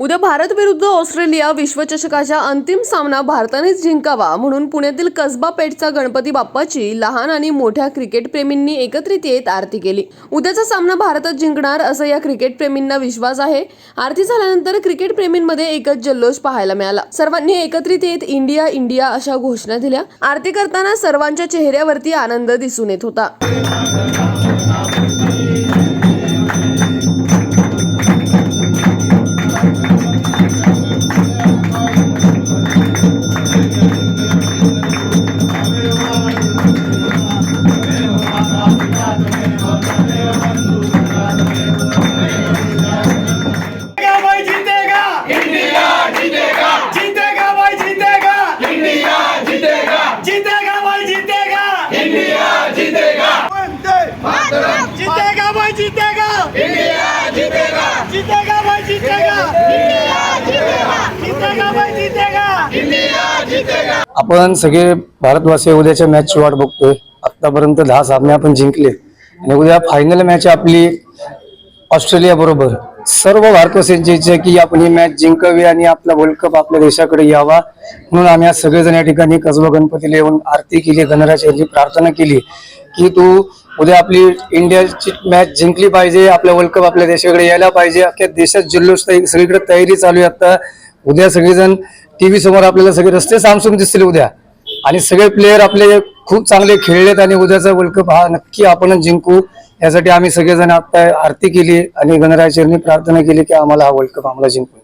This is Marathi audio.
उद्या भारत विरुद्ध ऑस्ट्रेलिया विश्वचषकाच्या अंतिम सामना भारतानेच जिंकावा म्हणून पुण्यातील कसबा पेठचा गणपती बाप्पाची लहान आणि मोठ्या क्रिकेट प्रेमींनी एकत्रित येत आरती केली. उद्याचा सामना भारतात जिंकणार असं या क्रिकेट प्रेमींना विश्वास आहे. आरती झाल्यानंतर क्रिकेट प्रेमींमध्ये एकच जल्लोष पाहायला मिळाला. सर्वांनी एकत्रित येत इंडिया इंडिया अशा घोषणा दिल्या. आरती करताना सर्वांच्या चेहऱ्यावरती आनंद दिसून येत होता. जीतेगा। मातरम जीतेगा भाई जीतेगा। इंडिया जीतेगा। जीतेगा भाई जीतेगा। इंडिया जीतेगा। जीतेगा भाई जीतेगा। इंडिया जीतेगा। आपण सगळे भारतवासी उद्याच्या मॅचची वाट बघतोय. आतापर्यंत दहा सामने आपण जिंकले. आणि उद्या फायनल मॅच आपली ऑस्ट्रेलिया बरोबर. सर्व भारतवासीयांची इच्छा की आपण ही मॅच जिंकावी आणि आपला वर्ल्ड कप आपल्या देशाकडे यावा. म्हणून आम्ही आज सगळेजण या ठिकाणी कसबा गणपतीला येऊन आरती केली गणराज यांची प्रार्थना केली की तू उद्या आपली इंडियाची मॅच जिंकली पाहिजे आपला वर्ल्ड कप आपल्या देशाकडे यायला पाहिजे. अख्ख्या देशात जल्लोष सगळीकडे तयारी चालू आहे आता. उद्या सगळेजण टीव्ही समोर आपल्याला सगळे रस्ते सामसूम दिसतील उद्या. आणि सगळे प्लेयर आपले खूप चांगले खेळलेत आणि उद्याचा वर्ल्ड कप हा नक्की आपणच जिंकू. यासाठी आम्ही सगळेजण आता आरती केली आणि गणराजचरणी प्रार्थना केली की आम्हाला हा वर्ल्ड कप आम्हाला जिंकू.